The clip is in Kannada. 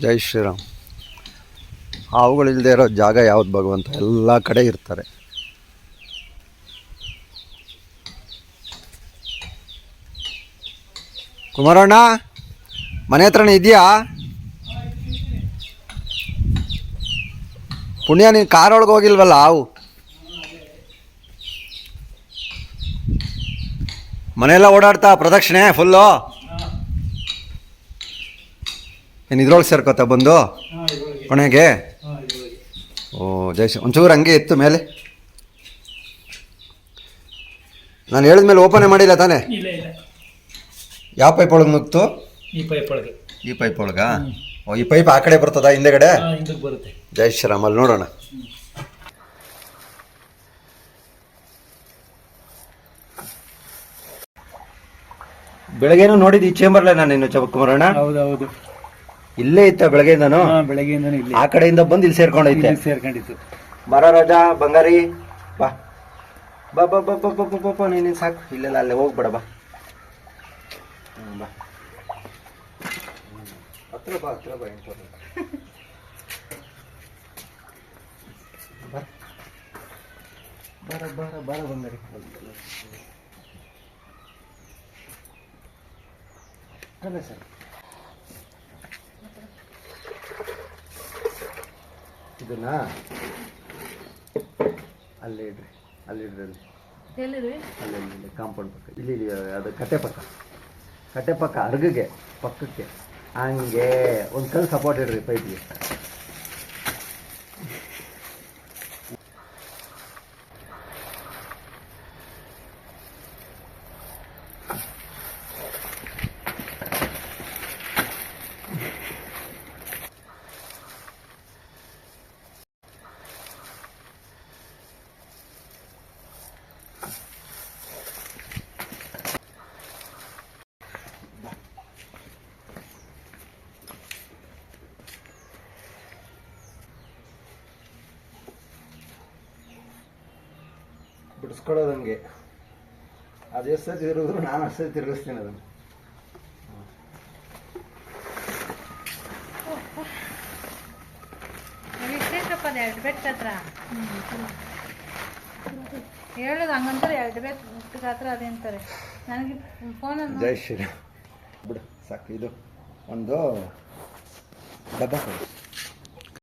ಜೈ ಶ್ರೀರಾಮ್. ಹಾವುಗಳಿಲ್ಲದೆ ಇರೋ ಜಾಗ ಯಾವ್ದು ಭಗವಂತ? ಎಲ್ಲ ಕಡೆ ಇರ್ತಾರೆ. ಕುಮಾರಣ್ಣ, ಮನೆ ಹತ್ರನೇ ಇದೆಯಾ? ಪುಣ್ಯ, ನೀನು ಕಾರೊಳಗೆ ಹೋಗಿಲ್ವಲ್ಲ ಹಾವು? ಮನೆಯೆಲ್ಲ ಓಡಾಡ್ತಾ, ಪ್ರದಕ್ಷಿಣೆ ಫುಲ್ಲು ಏನು ಇದ್ರೊಳಗೆ ಸೇರ್ಕೋತ ಬಂದು? ಕೊನೆಗೆ? ಓ ಜೈಶ್ ಒಂಚೂರು ಹಂಗೆ ಇತ್ತು ಮೇಲೆ? ನಾನು ಹೇಳಿದ ಮೇಲೆ ಓಪನೇ ಮಾಡಿಲ್ಲ ತಾನೇ? ಯಾವ ಪೈಪ್ ಒಳಗೆ ನುಗ್ತು? ಈ ಪೈಪ್ ಒಳಗೆ. ಈ ಪೈಪ್ ಒಳಗ? ಓ ಈ ಪೈಪ್ ಆ ಕಡೆ ಬರ್ತದ ಹಿಂದೆಗಡೆ? ಬರುತ್ತೆ. ಜೈ ಶ್ರೀರಾಮ್ ಅಲ್ಲಿ ನೋಡೋಣ. ಬೆಳಗ್ಗೆನೂ ನೋಡಿದ್ದು ಈ ಚೇಂಬರ್ಲೆ ನಾನು ಇನ್ನು ಕುಮಾರಣ್ಣ? ಹೌದೌದು. ಇಲ್ಲೇ ಇತ್ತ ಬೆಳಗ್ಗೆಯಿಂದನು? ಬೆಳಗ್ಗೆಯಿಂದ ಬೆಳಗ್ಗೆಯಿಂದನೂ ಇಲ್ಲಿ. ಆ ಕಡೆಯಿಂದ ಬಂದು ಇಲ್ಲಿ ಸೇರ್ಕೊಂಡೈತೆ. ಇಲ್ಲಿ ಸೇರ್ಕೊಂಡಿತ್ತು ಬರ ರಾಜ ಬಂಗಾರಿ ಬಾ. ಬಾ ಬಾ ಬಾ ಬಾ ಬಾ ಬಾ ಬಾ ಬಾ ನೀನು ಸಾಕು. ಇಲ್ಲೆಲ್ಲ ಅಲ್ಲೇ ಹೋಗ್ಬೇಡ ಬಾ. ಹ್ಮ್, ಬಾ. ಹತ್ರ ಬಾ ಹತ್ರ ಬಾ. ಬರ ಬರ ಬರ ಬಂಗಾರಿ. ಸರ್. ಇದನ್ನ ಅಲ್ಲಿ ಇಡ್ರಿ ಅಲ್ಲಿ ಇಡ್ರಿ. ಅಲ್ಲಿ ಎಲ್ಲಿರಿ ಅಲ್ಲಿ ಇಲ್ಲಿ ಕಾಂಪೌಂಡ್ ಪಕ್ಕ. ಇಲ್ಲಿ ಇಲ್ಲಿ ಅದು ಕಟ್ಟೆ ಪಕ್ಕ. ಕಟ್ಟೆ ಪಕ್ಕ ಅರ್ಗಗೆ ಪಕ್ಕಕ್ಕೆ. ಹಂಗೆ ಒಂದು ಕಲ್ಲು ಸಪೋರ್ಟ್ ಇಡ್ರಿ ಪೈಪ್ಗೆ ಬಿಡಿಸ್ಕೊಳ್ಳೋದು ಅದೇ ಎಷ್ಟು ಸತಿ ತಿರುಗಿದ್ರು ನಾನು ಅಷ್ಟೇ ಸತಿ ತಿರುಗಿಸ್ತೀನಿ ಅದನ್ನು. ಎರಡು ಬೆಟ್ಟ ಹತ್ರ. ಹೇಳೋದು ಹಂಗಂತಾರೆ ಎರಡು ಬೆಟ್ಟ ಹತ್ರ ಅದೇ ಅಂತಾರೆ. ನನಗೆ ಫೋನ್ ಜೈ ಶ್ರೀರಾಮ್. ಬಿಡು ಸಾಕು. ಇದು ಒಂದು ಡಬ್ಬ ಕೊಡು.